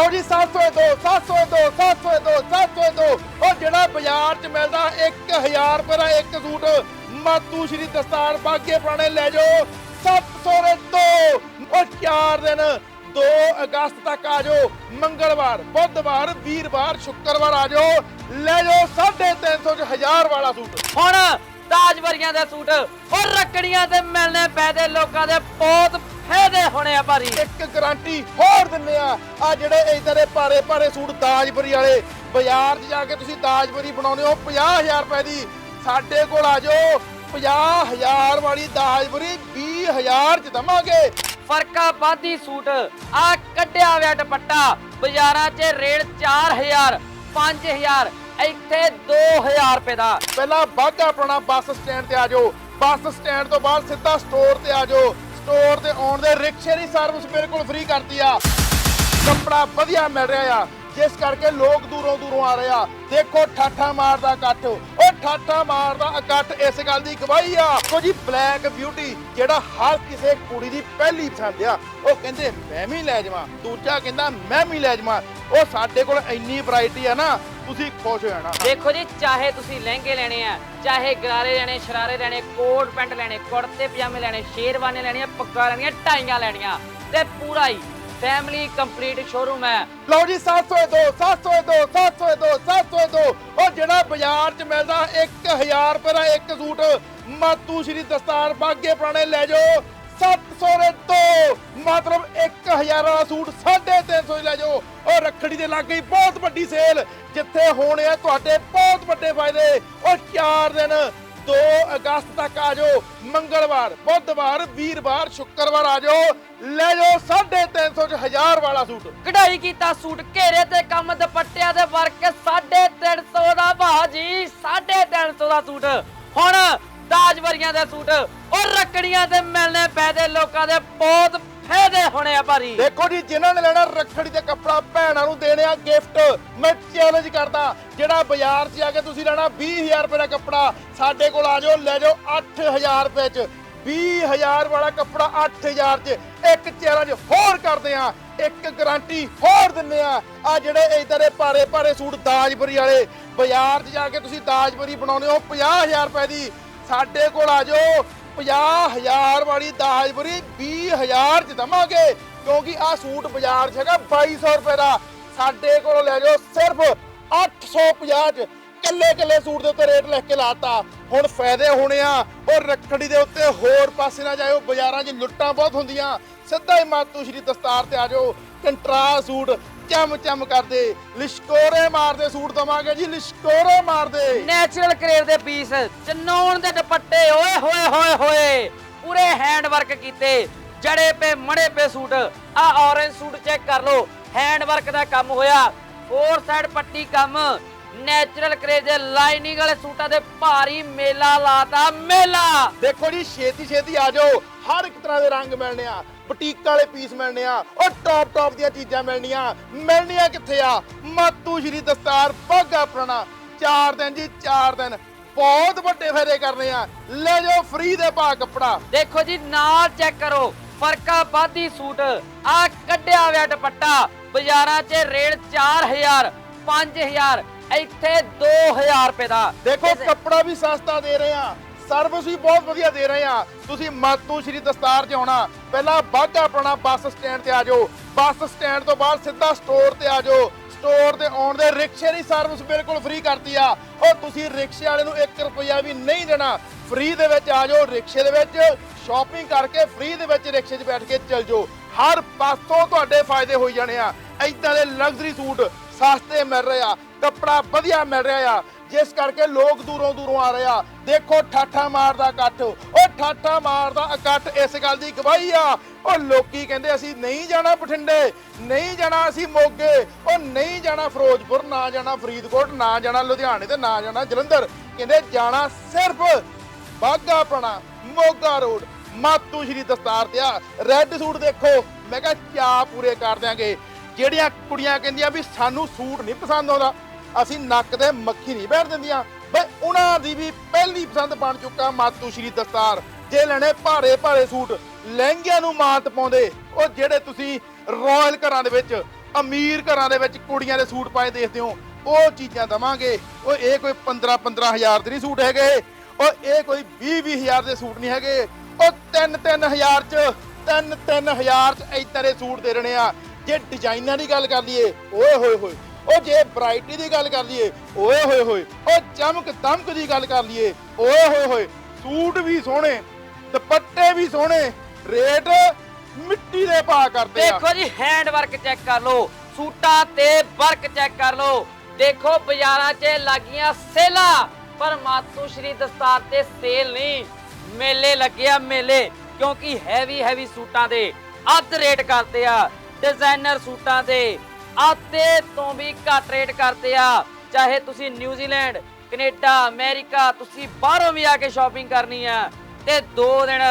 ਲਓ ਜੀ 702 702 702 702 ਉਹ ਜਿਹੜਾ ਬਾਜ਼ਾਰ 'ਚ ਮਿਲਦਾ 1000 ਰੁਪਏ ਦਾ ਇੱਕ ਸੂਟ। ਮਾਤੂ ਸ਼੍ਰੀ ਦਸਤਾਰ ਬਾਗੇ ਪੁਰਾਣੇ ਲੈ ਜਾਓ। 700 ਦੇ ਦੋ, ਉਹ 4 ਦਿਨ 2 ਅਗਸਤ ਤੱਕ ਆ ਜਾਓ। ਮੰਗਲਵਾਰ, ਬੁੱਧਵਾਰ, ਵੀਰਵਾਰ, ਸ਼ੁੱਕਰਵਾਰ ਆ ਜਾਓ। ਲੈ ਜਾਓ 350 ਚ 1000 ਵਾਲਾ ਸੂਟ। ਹੁਣ ਤਾਜਵਰੀਆਂ ਦੇ ਸੂਟ, ਉਹ ਰੱਕੜੀਆਂ ਤੇ ਮਿਲਨੇ ਪੈਦੇ ਲੋਕਾਂ ਦੇ ਬਹੁਤ ਫਾਇਦੇ ਹੋਣੇ ਆ ਭਾਰੀ। ਇੱਕ ਗਾਰੰਟੀ ਹੋਰ ਦਿੰਨੇ ਆ। ਆ ਜਿਹੜੇ ਇਦਾਂ ਦੇ ਭਾਰੇ ਭਾਰੇ ਸੂਟ ਦਾਜਬਰੀ ਵਾਲੇ ਬਾਜ਼ਾਰ 'ਚ ਜਾ ਕੇ ਤੁਸੀਂ ਦਾਜਬਰੀ ਬਣਾਉਂਦੇ ਹੋ 50000 ਰੁਪਏ ਦੀ। ਸਾਡੇ ਕੋਲ ਆ ਜਾਓ 50000 ਵਾਲੀ ਦਾਜਬਰੀ 20000 'ਚ ਦਵਾਂਗੇ। ਫਰਕਾ ਬਾਦੀ ਸੂਟ। ਆ ਕੱਢਿਆ ਹੋਇਆ ਦੁਪੱਟਾ ਬਾਜ਼ਾਰਾਂ 'ਚ ਰੇਟ 4000 5000 ਇੱਥੇ 2000 ਰੁਪਏ ਦਾ। ਪਹਿਲਾਂ ਬਾਗਾ ਪੁਰਾਣਾ ਬੱਸ ਸਟੈਂਡ ਤੇ ਆ ਜਾਓ। ਬੱਸ ਸਟੈਂਡ ਤੋਂ ਬਾਅਦ ਸਿੱਧਾ ਸਟੋਰ ਤੇ ਆ ਜਾਓ। ਸਟੋਰ ਤੇ ਆਉਣ ਦੇ ਰਿਕਸ਼ੇ ਦੀ ਸਰਵਿਸ ਬਿਲਕੁਲ ਫ੍ਰੀ ਕਰਤੀ ਆ। ਕੱਪੜਾ ਵਧੀਆ ਮਿਲ ਰਿਹਾ ਆ। ਜਿਸ ਕਰਕੇ ਲੋਕ ਦੂਰੋਂ ਦੂਰੋਂ ਆ ਰਹੇ ਆ। ਦੇਖੋ ਠਾਠਾ ਮਾਰਦਾ ਇਕੱਠ। ਉਹ ਠਾਠਾ ਮਾਰਦਾ ਇਕੱਠ, ਇਸ ਗੱਲ ਦੀ ਗਵਾਹੀ ਆ। ਕੋ ਜੀ ਬਲੈਕ ਬਿਊਟੀ ਜਿਹੜਾ ਹਰ ਕਿਸੇ ਕੁੜੀ ਦੀ ਪਹਿਲੀ ਪਸੰਦ ਆ। ਉਹ ਕਹਿੰਦੇ, ਮੈਂ ਵੀ ਲੈ ਜਾਵਾਂ। ਦੂਜਾ ਕਹਿੰਦਾ, ਮੈਂ ਵੀ ਲੈ ਜਾਵਾਂ। ਉਹ ਸਾਡੇ ਕੋਲ ਇੰਨੀ ਵੈਰਾਈਟੀ ਆ ਨਾ ਤੁਸੀਂ ਖੁਸ਼ ਹੋ ਜਾਣਾ। ਦੇਖੋ ਜੀ ਚਾਹੇ ਤੁਸੀਂ ਲਹਿੰਗੇ ਲੈਣੇ ਆ ਚਾਹੇ ਗਰਾਰੇ ਲੈਣੇ ਸ਼ਰਾਰੇ ਲੈਣੇ ਕੋਟ ਪੈਂਟ ਲੈਣੇ ਕੁੜਤੇ ਪਜਾਮੇ ਲੈਣੇ ਸ਼ੇਰਵਾਨੇ ਲੈਣੀਆਂ ਪੱਗਾਂ ਲੈਣੀਆਂ ਟਾਈਆਂ ਲੈਣੀਆਂ ਤੇ ਪੂਰਾ ਹੀ ਫੈਮਿਲੀ ਕੰਪਲੀਟ ਸ਼ੋਰੂਮ ਹੈ। ਲਓ ਜੀ 702 702 702 702 ਉਹ ਜਿਹੜਾ ਬਾਜ਼ਾਰ 'ਚ ਮਿਲਦਾ 1000 ਰੁਪਏ ਦਾ ਇੱਕ ਸੂਟ ਮਾਤੂ ਸ਼੍ਰੀ ਦਸਤਾਰ ਬਾਗੇ ਪੁਰਾਣੇ ਲੈ ਜਾਓ। 700 ਦੇ ਦੋ, ਮਤਲਬ 1000 ਵਾਲਾ ਸੂਟ 350 ਲੈ ਜਾਓ। ਉਹ ਰੱਖੜੀ ਦੇ ਲਾਗੇ ਹੀ ਬਹੁਤ ਵੱਡੀ ਸੇਲ, ਜਿੱਥੇ ਹੋਣੇ ਆ ਤੁਹਾਡੇ ਬਹੁਤ ਵੱਡੇ ਫਾਇਦੇ। ਉਹ 4 ਦਿਨ 2 ਅਗਸਤ ਤੱਕ ਆ ਜਾਓ, ਮੰਗਲਵਾਰ, ਬੁੱਧਵਾਰ, ਵੀਰਵਾਰ, ਸ਼ੁੱਕਰਵਾਰ ਆ ਜਾਓ। ਲੈ ਜਾਓ 350 ਚ 1000 ਵਾਲਾ ਸੂਟ। ਕਢਾਈ ਕੀਤਾ ਸੂਟ, ਘੇਰੇ ਤੇ ਕੰਮ, ਦੁਪੱਟਿਆਂ ਦੇ ਵਰਕ 350 ਦਾ ਭਾਜੀ 350 ਦਾ ਸੂਟ। ਹੁਣ ਤਾਜਵਰੀਆਂ ਦੇ ਸੂਟ, ਉਹ ਰੱਕੜੀਆਂ ਤੇ ਮਿਲਨੇ ਪੈਦੇ ਲੋਕਾਂ ਦੇ ਬਹੁਤ ਫਾਇਦੇ ਹੋਣੇ ਆ ਭਾਰੀ। ਦੇਖੋ ਜੀ, ਜਿਨ੍ਹਾਂ ਨੇ ਲੈਣਾ ਰੱਖੜੀ ਤੇ ਕੱਪੜਾ, ਭੈਣਾਂ ਨੂੰ ਦੇਣੇ ਆ ਗਿਫਟ ਮੈਂ ਚੈਲੰਜ ਕਰਦਾ, ਜਿਹੜਾ ਬਾਜ਼ਾਰ 'ਚ ਆ ਕੇ ਤੁਸੀਂ ਲੈਣਾ 20000 ਰੁਪਏ ਦਾ ਕੱਪੜਾ, ਸਾਡੇ ਕੋਲ ਆ ਜਾਓ, ਲੈ ਜਾਓ 8000 ਰੁਪਏ 'ਚ। 20000 ਵਾਲਾ ਕੱਪੜਾ 8000 'ਚ। ਇੱਕ ਚੈਲੰਜ ਹੋਰ ਕਰਦੇ ਆ, ਇੱਕ ਗਾਰੰਟੀ ਹੋਰ ਦਿੰਨੇ ਆ। ਆ ਜਿਹੜੇ ਇਦਾਂ ਦੇ ਭਾਰੇ ਭਾਰੇ ਸੂਟ ਦਾਜਪੁਰੀ ਵਾਲੇ, ਬਾਜ਼ਾਰ 'ਚ ਜਾ ਕੇ ਤੁਸੀਂ ਦਾਜਪੁਰੀ ਬਣਾਉਂਦੇ ਹੋ 50000 ਰੁਪਏ ਦੀ। ਸਾਡੇ ਕੋਲ ਆ ਜਾਓ। 50000 ਵਾਲੀ ਦਾਜਬਰੀ 20000 ਚ ਦਵਾਂਗੇ। ਕਿਉਂਕਿ ਆ ਸੂਟ ਬਾਜ਼ਾਰ 'ਚ ਹੈਗਾ 2200 ਰੁਪਏ ਦਾ। ਸਾਡੇ ਕੋਲੋਂ ਲੈ ਜਾਓ ਸਿਰਫ 850 ਚ। ਕੱਲੇ ਕੱਲੇ ਸੂਟ ਦੇ ਉੱਤੇ ਰੇਟ ਲਿਖ ਕੇ ਲਾਤਾ। ਹੁਣ ਫਾਇਦੇ ਹੋਣੇ ਆ। ਉਹ ਰੱਖੜੀ ਦੇ ਉੱਤੇ ਹੋਰ ਪਾਸੇ ਨਾ ਜਾਇਓ। ਬਾਜ਼ਾਰਾਂ 'ਚ ਲੁੱਟਾਂ ਬਹੁਤ ਹੁੰਦੀਆਂ। ਸਿੱਧਾ ਹੀ ਮਾਤੂ ਸ਼੍ਰੀ ਦਸਤਾਰ ਤੇ ਆ ਜਾਓ। ਕੰਟਰਾ ਸੂਟ ਚਮ ਚਮ ਕਰਦੇ। ਲਿਸ਼ਕੋਰੇ ਮਾਰਦੇ ਸੂਟ ਦਵਾਂਗੇ ਜੀ ਲਿਸ਼ਕੋਰੇ ਮਾਰਦੇ। ਨੈਚੁਰਲ ਕਰੇਵ ਦੇ ਪੀਸ ਚਨੌਣ ਦੇ ਦੁਪੱਟੇ ਓਏ ਹੋਏ ਹੋਏ ਹੋਏ। ਪੂਰੇ ਹੈਂਡ ਵਰਕ ਕੀਤੇ ਜੜੇ ਪੇ ਮੜੇ ਪੇ ਸੂਟ। ਆ ਔਰੇਂਜ ਸੂਟ ਚੈੱਕ ਕਰ ਲਓ ਹੈਂਡ ਵਰਕ ਦਾ ਕੰਮ ਹੋਇਆ। ਫੋਰ ਸਾਈਡ ਪੱਟੀ ਕੰਮ ਨੈਚੁਰਲ ਕਰੇਵ ਦੇ ਲਾਈਨਿੰਗ ਵਾਲੇ ਸੂਟਾਂ ਦੇ ਭਾਰੀ ਮੇਲਾ ਲਾਤਾ ਮੇਲਾ। ਦੇਖੋ ਜੀ ਛੇਤੀ ਛੇਤੀ ਆ ਜਾਓ ਹਰ ਇੱਕ ਤਰ੍ਹਾਂ ਦੇ ਰੰਗ ਮਿਲਣੇ ਆ। ਬੁਟੀਕ ਵਾਲੇ ਪੀਸ ਮਿਲਣੇ ਆ। ਉਹ ਟੌਪ ਟੌਪ ਦੀਆਂ ਚੀਜ਼ਾਂ ਮਿਲਣੀਆਂ। ਮਿਲਣੀਆਂ ਕਿੱਥੇ ਆ? ਮਾਤੂ ਸ਼੍ਰੀ ਦਸਤਾਰ ਬਾਗਾ ਪੁਰਾਣਾ। 4 ਦਿਨ ਜੀ 4 ਦਿਨ। ਬਹੁਤ ਵੱਡੇ ਫਾਇਦੇ ਕਰਨੇ ਆ। ਲੈ ਜਾਓ ਫ੍ਰੀ ਦੇ ਭਾਅ ਕੱਪੜਾ। ਦੇਖੋ ਜੀ ਨਾਲ ਚੈੱਕ ਕਰੋ। ਫਰਕਾ ਬਾਦੀ ਸੂਟ। ਆ ਕੱਢਿਆ ਹੋਇਆ ਦੁਪੱਟਾ। ਬਾਜ਼ਾਰਾਂ 'ਚ ਰੇਟ 4000 5000 ਇੱਥੇ 2000 ਰੁਪਏ ਦਾ। ਦੇਖੋ ਕੱਪੜਾ ਵੀ ਸਸਤਾ ਦੇ ਰਹੇ ਆ। ਸਰਵਿਸ ਵੀ ਬਹੁਤ ਵਧੀਆ ਦੇ ਰਹੇ ਆ ਤੁਸੀਂ ਮਾਤੂ ਸ਼੍ਰੀ ਦਸਤਾਰ 'ਚ ਆਉਣਾ। ਪਹਿਲਾਂ ਬਾਗਾ ਆਪਣਾ ਬੱਸ ਸਟੈਂਡ ਤੇ ਆ ਜਾਓ। ਬੱਸ ਸਟੈਂਡ ਤੋਂ ਬਾਅਦ ਸਿੱਧਾ ਸਟੋਰ ਤੇ ਆ ਜਾਓ। ਸਟੋਰ ਤੇ ਆਉਣ ਦੇ ਰਿਕਸ਼ੇ ਦੀ ਸਰਵਿਸ ਬਿਲਕੁਲ ਫ੍ਰੀ ਕਰਤੀ ਆ। ਉਹ ਤੁਸੀਂ ਰਿਕਸ਼ੇ ਵਾਲੇ ਨੂੰ 1 ਰੁਪਿਆ ਵੀ ਨਹੀਂ ਦੇਣਾ। ਫ੍ਰੀ ਦੇ ਵਿੱਚ ਆ ਜਾਓ। ਰਿਕਸ਼ੇ ਦੇ ਵਿੱਚ ਸ਼ਾਪਿੰਗ ਕਰਕੇ ਫ੍ਰੀ ਦੇ ਵਿੱਚ ਰਿਕਸ਼ੇ 'ਚ ਬੈਠ ਕੇ ਚੱਲ ਜਾਓ। ਹਰ ਪਾਸੋਂ ਤੁਹਾਡੇ ਫਾਇਦੇ ਹੋਈ ਜਾਣੇ ਆ। ਇਦਾਂ ਦੇ ਲਗਜ਼ਰੀ ਸੂਟ ਸਸਤੇ ਮਿਲ ਰਹੇ ਆ। ਕੱਪੜਾ ਵਧੀਆ ਮਿਲ ਰਿਹਾ ਆ। ਜਿਸ ਕਰਕੇ ਲੋਕ ਦੂਰੋਂ ਦੂਰੋਂ ਆ ਰਹੇ ਆ। ਦੇਖੋ, ਠਾਠਾ ਮਾਰਦਾ ਇਕੱਠ। ਉਹ ਠਾਠਾ ਮਾਰਦਾ ਇਕੱਠ ਇਸ ਗੱਲ ਦੀ ਗਵਾਹੀ ਆ। ਉਹ ਲੋਕੀ ਕਹਿੰਦੇ ਅਸੀਂ ਨਹੀਂ ਜਾਣਾ ਬਠਿੰਡੇ, ਨਹੀਂ ਜਾਣਾ ਅਸੀਂ ਮੋਗੇ, ਉਹ ਨਹੀਂ ਜਾਣਾ ਫਿਰੋਜ਼ਪੁਰ, ਨਾ ਜਾਣਾ ਫਰੀਦਕੋਟ, ਨਾ ਜਾਣਾ ਲੁਧਿਆਣੇ ਤੇ ਨਾ ਜਾਣਾ ਜਲੰਧਰ। ਕਹਿੰਦੇ ਜਾਣਾ ਸਿਰਫ ਬਾਗਾ ਪਣਾ ਮੋਗਾ ਰੋਡ, ਮਾਤੂ ਸ਼੍ਰੀ ਦਸਤਾਰ ਤੇ ਆ। ਰੈੱਡ ਸੂਟ ਦੇਖੋ। ਮੈਂ ਕਿਹਾ ਚਾ ਪੂਰੇ ਕਰ ਦਿਆਂਗੇ। ਜਿਹੜੀਆਂ ਕੁੜੀਆਂ ਕਹਿੰਦੀਆਂ ਵੀ ਸਾਨੂੰ ਸੂਟ ਨਹੀਂ ਪਸੰਦ ਆਉਂਦਾ। ਅਸੀਂ ਨੱਕ ਦੇ ਮੱਖੀ ਨਹੀਂ ਬੈਠ ਦਿੰਦੀਆਂ। ਬਈ ਉਹਨਾਂ ਦੀ ਵੀ ਪਹਿਲੀ ਪਸੰਦ ਬਣ ਚੁੱਕਾ ਮਾਤੂ ਸ਼੍ਰੀ ਦਸਤਾਰ। ਜੇ ਲੈਣੇ ਭਾਰੇ ਭਾਰੇ ਸੂਟ, ਲਹਿੰਗਿਆਂ ਨੂੰ ਮਾਤ ਪਾਉਂਦੇ, ਉਹ ਜਿਹੜੇ ਤੁਸੀਂ ਰਾਇਲ ਘਰਾਂ ਦੇ ਵਿੱਚ, ਅਮੀਰ ਘਰਾਂ ਦੇ ਵਿੱਚ ਕੁੜੀਆਂ ਦੇ ਸੂਟ ਪਾਏ ਦੇਖਦੇ ਹੋ, ਉਹ ਚੀਜ਼ਾਂ ਦਵਾਂਗੇ। ਉਹ ਇਹ ਕੋਈ 15 15000 ਦੇ ਨਹੀਂ ਸੂਟ ਹੈਗੇ। ਉਹ ਇਹ ਕੋਈ 20 20000 ਦੇ ਸੂਟ ਨਹੀਂ ਹੈਗੇ। ਉਹ 3 3000 ਚ 3 3000 ਚ ਇਦਾਂ ਦੇ ਸੂਟ ਦੇ ਰਹੇ ਆ। ਜੇ ਡਿਜ਼ਾਈਨਾਂ ਦੀ ਗੱਲ ਕਰ ਲਈਏ, ਓਏ ਹੋਏ ਹੋਏ। ਉਹ ਜੇ ਵੈਰਾਈਟੀ ਦੀ ਗੱਲ ਕਰ ਲਈਏ, ਓਏ ਹੋਏ ਹੋਏ, ਉਹ ਚਮਕ ਦਮਕ ਦੀ ਗੱਲ ਕਰ ਲਈਏ, ਓਏ ਹੋਏ ਹੋਏ, ਸੂਟ ਵੀ ਸੋਹਣੇ, ਦੁਪੱਟੇ ਵੀ ਸੋਹਣੇ, ਰੇਟ ਮਿੱਟੀ ਦੇ ਪਾ ਕਰਦੇ ਆ। ਦੇਖੋ ਜੀ ਹੈਂਡ ਵਰਕ ਚੈੱਕ ਕਰ ਲਓ, ਸੂਟਾਂ ਤੇ ਵਰਕ ਚੈੱਕ ਕਰ ਲਓ। ਦੇਖੋ, ਬਾਜ਼ਾਰਾਂ 'ਚ ਲੱਗੀਆਂ ਸੇਲਾਂ, ਪਰ ਮਾਤੂ ਸ਼੍ਰੀ ਦਸਤਾਰ ਤੇ ਸੇਲ ਨਹੀਂ। ਮੇਲੇ ਲੱਗਿਆ ਮੇਲੇ, ਕਿਉਂਕਿ ਹੈਵੀ ਹੈਵੀ ਸੂਟਾਂ ਦੇ, ਅੱਧ ਰੇਟ ਕਰਦੇ ਆ ਡਿਜ਼ਾਈਨਰ ਸੂਟਾਂ ਦੇ। ਆਤੇ ਤੋਂ ਵੀ ਘੱਟ ਰੇਟ ਕਰਦੇ ਆ। ਚਾਹੇ ਤੁਸੀਂ ਨਿਊਜ਼ੀਲੈਂਡ ਕੈਨੇਡਾ, ਅਮਰੀਕਾ, ਤੁਸੀਂ ਬਾਹਰੋਂ ਵੀ ਆ ਕੇ ਸ਼ਾਪਿੰਗ ਕਰਨੀ ਆ। ਤੇ ਦੋ ਦਿਨ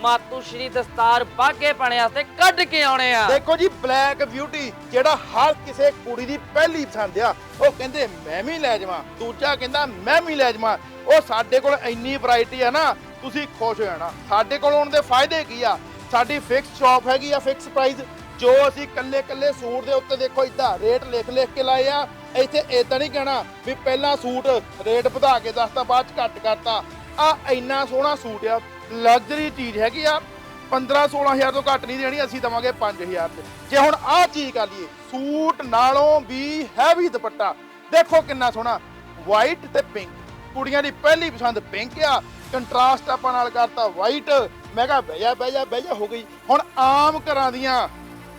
ਮਾਤੂ ਸ਼੍ਰੀ ਦਸਤਾਰ ਬਾਗੇ ਪਾਣੇ ਵਾਸਤੇ ਕੱਢ ਕੇ ਆਉਣੇ ਆ। ਦੇਖੋ ਜੀ, ਬਲੈਕ ਬਿਊਟੀ, ਜਿਹੜਾ ਹਰ ਕਿਸੇ ਕੁੜੀ ਦੀ ਪਹਿਲੀ ਪਸੰਦ ਆ, ਉਹ ਕਹਿੰਦੇ ਮੈਂ ਵੀ ਲੈ ਜਾਵਾਂ, ਦੂਜਾ ਕਹਿੰਦਾ ਮੈਂ ਵੀ ਲੈ ਜਾਵਾਂ। ਉਹ ਸਾਡੇ ਕੋਲ ਇੰਨੀ ਵੈਰਾਈਟੀ ਆ ਨਾ, ਤੁਸੀਂ ਖੁਸ਼ ਹੋ ਜਾਣਾ। ਸਾਡੇ ਕੋਲ ਆਉਣ ਦੇ ਫਾਇਦੇ ਕੀ ਆ? ਸਾਡੀ ਫਿਕਸ ਸ਼ਾਪ ਹੈਗੀ ਆ ਫਿਕਸ ਪ੍ਰਾਈਸ ਜੋ ਅਸੀਂ ਕੱਲੇ ਕੱਲੇ ਸੂਟ ਦੇ ਉੱਤੇ ਦੇਖੋ ਇਦਾਂ ਰੇਟ ਲਿਖ ਲਿਖ ਕੇ ਲਾਏ ਆ, ਇੱਥੇ ਇਦਾਂ ਨਹੀਂ ਕਹਿਣਾ ਵੀ ਪਹਿਲਾਂ ਸੂਟ ਰੇਟ ਵਧਾ ਕੇ ਦੱਸਤਾ ਬਾਅਦ ਚ ਘੱਟ ਕਰਤਾ। ਆ ਇੰਨਾ ਸੋਹਣਾ ਸੂਟ ਆ ਲਗਜ਼ਰੀ ਚੀਜ਼ ਹੈਗੀ ਆ 15 16000 ਤੋਂ ਘੱਟ ਨਹੀਂ ਦੇਣੀ, ਅਸੀਂ ਦਵਾਂਗੇ 5000 ਤੇ। ਜੇ ਹੁਣ ਆਹ ਚੀਜ਼ ਕਰ ਲਈਏ, ਸੂਟ ਨਾਲੋਂ ਵੀ ਹੈਵੀ ਦੁਪੱਟਾ, ਦੇਖੋ ਕਿੰਨਾ ਸੋਹਣਾ ਵਾਈਟ ਤੇ ਪਿੰਕ ਕੁੜੀਆਂ ਦੀ ਪਹਿਲੀ ਪਸੰਦ ਪਿੰਕ ਆ ਕੰਟਰਾਸਟ ਆਪਾਂ ਨਾਲ ਕਰਤਾ ਵਾਈਟ ਮੈਂ ਕਿਹਾ ਬਹਿ ਜਾ ਬਹਿ ਜਾ ਬਹਿ ਜਾ ਹੋ ਗਈ। ਹੁਣ ਆਮ ਘਰਾਂ ਦੀਆਂ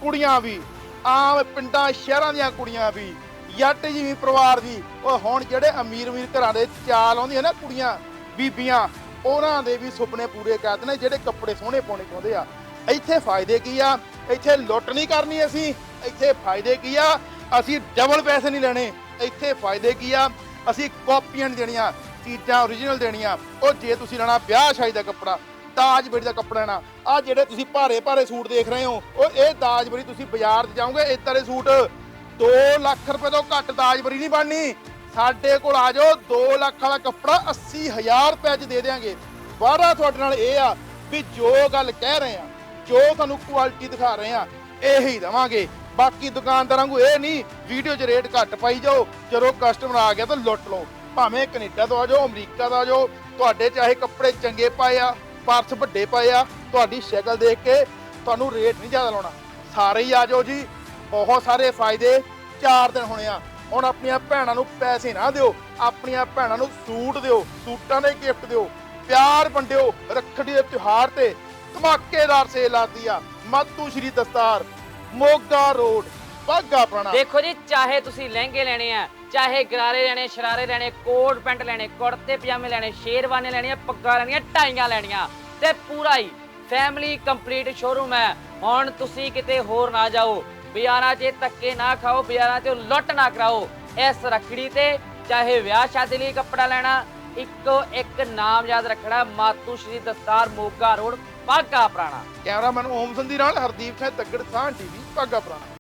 ਕੁੜੀਆਂ ਵੀ, ਆਮ ਪਿੰਡਾਂ, ਸ਼ਹਿਰਾਂ ਦੀਆਂ ਕੁੜੀਆਂ ਵੀ, ਜੱਟ ਜਿਵੇਂ ਪਰਿਵਾਰ ਦੀ। ਉਹ ਹੁਣ ਜਿਹੜੇ ਅਮੀਰ ਅਮੀਰ ਘਰਾਂ ਦੇ ਚਾਲ ਆਉਂਦੀਆਂ ਨਾ ਕੁੜੀਆਂ, ਬੀਬੀਆਂ, ਉਹਨਾਂ ਦੇ ਵੀ ਸੁਪਨੇ ਪੂਰੇ ਕਰਦੇ ਨੇ ਜਿਹੜੇ ਕੱਪੜੇ ਸੋਹਣੇ ਪਾਉਣੇ ਚਾਹੁੰਦੇ ਆ। ਇੱਥੇ ਫਾਇਦੇ ਕੀ ਆ? ਇੱਥੇ ਲੁੱਟ ਨਹੀਂ ਕਰਨੀ ਅਸੀਂ। ਇੱਥੇ ਫਾਇਦੇ ਕੀ ਆ? ਅਸੀਂ ਡਬਲ ਪੈਸੇ ਨਹੀਂ ਲੈਣੇ। ਇੱਥੇ ਫਾਇਦੇ ਕੀ ਆ? ਅਸੀਂ ਕਾਪੀਆਂ ਨਹੀਂ ਦੇਣੀਆਂ, ਚੀਜ਼ਾਂ ਓਰੀਜਨਲ ਦੇਣੀਆਂ। ਉਹ ਜੇ ਤੁਸੀਂ ਲੈਣਾ ਵਿਆਹ ਸ਼ਾਦੀ ਦਾ ਕੱਪੜਾ ਦਾਜਬੜੀ ਦਾ ਕੱਪੜਾ ਨਾ। ਆ ਜਿਹੜੇ ਤੁਸੀਂ ਭਾਰੇ ਭਾਰੇ ਸੂਟ ਦੇਖ ਰਹੇ ਹੋ, ਉਹ ਇਹ ਦਾਜਬੜੀ ਤੁਸੀਂ ਬਾਜ਼ਾਰ 'ਚ ਜਾਓਗੇ ਇਦਾਂ ਦੇ ਸੂਟ 2 ਲੱਖ ਰੁਪਏ ਤੋਂ ਘੱਟ ਦਾਜਬਰੀ ਨਹੀਂ ਬਣਨੀ। ਸਾਡੇ ਕੋਲ ਆ ਜਾਓ 2 ਲੱਖ ਵਾਲਾ ਕੱਪੜਾ 80000 ਰੁਪਏ 'ਚ ਦੇ ਦੇਾਂਗੇ ਵਾਅਦਾ ਤੁਹਾਡੇ ਨਾਲ ਇਹ ਆ ਵੀ ਜੋ ਗੱਲ ਕਹਿ ਰਹੇ ਆ, ਜੋ ਤੁਹਾਨੂੰ ਕੁਆਲਿਟੀ ਦਿਖਾ ਰਹੇ ਆ, ਇਹੀ ਦਵਾਂਗੇ। ਬਾਕੀ ਦੁਕਾਨਦਾਰਾਂ ਨੂੰ ਇਹ ਨਹੀਂ, ਵੀਡੀਓ 'ਚ ਰੇਟ ਘੱਟ ਪਾਈ ਜਾਓ, ਜਦੋਂ ਕਸਟਮਰ ਆ ਗਿਆ ਤਾਂ ਲੁੱਟ ਲਓ। ਭਾਵੇਂ ਕੈਨੇਡਾ ਤੋਂ ਆ ਜਾਓ, ਅਮਰੀਕਾ ਦਾ ਆ ਜਾਓ, ਤੁਹਾਡੇ ਚਾਹੇ ਕੱਪੜੇ ਚੰਗੇ ਪਾਏ ਆ ਪਰਸ ਵੱਡੇ ਪਏ ਆ। ਤੁਹਾਡੀ ਸ਼ਕਲ ਦੇਖ ਕੇ ਤੁਹਾਨੂੰ ਰੇਟ ਨਹੀਂ ਜ਼ਿਆਦਾ ਲਾਉਣਾ। ਸਾਰੇ ਹੀ ਆ ਜਾਓ ਜੀ। ਬਹੁਤ ਸਾਰੇ ਫਾਇਦੇ 4 ਦਿਨ ਹੋਣੇ ਆ। ਹੁਣ ਆਪਣੀਆਂ ਭੈਣਾਂ ਨੂੰ ਪੈਸੇ ਨਾ ਦਿਓ। ਆਪਣੀਆਂ ਭੈਣਾਂ ਨੂੰ ਸੂਟ ਦਿਓ। ਸੂਟਾਂ ਦੇ ਗਿਫਟ ਦਿਓ। ਪਿਆਰ ਵੰਡਿਓ ਰੱਖੜੀ ਦੇ ਤਿਉਹਾਰ ਤੇ। ਧਮਾਕੇਦਾਰ ਸੇਲ ਆਦੀ ਆ। ਮਾਤੂ ਸ਼੍ਰੀ ਦਸਤਾਰ, ਮੋਗਾ ਰੋਡ ਬਾਗਾ ਪੁਰਾਣਾ। ਦੇਖੋ ਜੀ, ਚਾਹੇ ਤੁਸੀਂ ਲਹਿੰਗੇ ਲੈਣੇ ਆ ਚਾਹੇ ਗਰਾਰੇ ਲੈਣੇ, ਸ਼ਰਾਰੇ ਲੈਣੇ, ਕੋਟ ਪੈਂਟ ਲੈਣੇ, ਕੁੜਤੇ, ਪਜਾਮੇ ਲੈਣੇ ਸ਼ੇਰਵਾਨੇ ਲੈਣੀਆਂ, ਪੱਗਾਂ ਲੈਣੀਆਂ, ਟਾਈਆਂ ਲੈਣੀਆਂ ਤੇ ਪੂਰਾ ਹੀ ਫੈਮਿਲੀ ਕੰਪਲੀਟ ਸ਼ੋਰੂਮ ਹੈ। ਹੁਣ ਤੁਸੀਂ ਕਿਤੇ ਹੋਰ ਨਾ ਜਾਓ, ਬਾਜ਼ਾਰਾਂ 'ਚ ਧੱਕੇ ਨਾ ਖਾਓ, ਬਾਜ਼ਾਰਾਂ 'ਚ ਲੁੱਟ ਨਾ ਕਰਾਓ। ਇਸ ਰੱਖੜੀ ਤੇ ਚਾਹੇ ਵਿਆਹ ਸ਼ਾਦੀ ਲਈ ਕੱਪੜਾ ਲੈਣਾ, ਇੱਕੋ ਇੱਕ ਨਾਮ ਯਾਦ ਰੱਖਣਾ, ਮਾਤੂ ਸ਼੍ਰੀ ਦਸਤਾਰ ਮੋਗਾ ਰੋਡ ਪਾਗਾ ਪੁਰਾਣਾ। ਕੈਮਰਾਮੈਨ ਓਮ ਸੰਧੀ ਨਾਲ ਹਰਦੀਪ ਸਿੰਘ ਤੱਗੜ ਸਾਹ ਟੀਵੀ ਬਾਗਾ ਪੁਰਾਣਾ।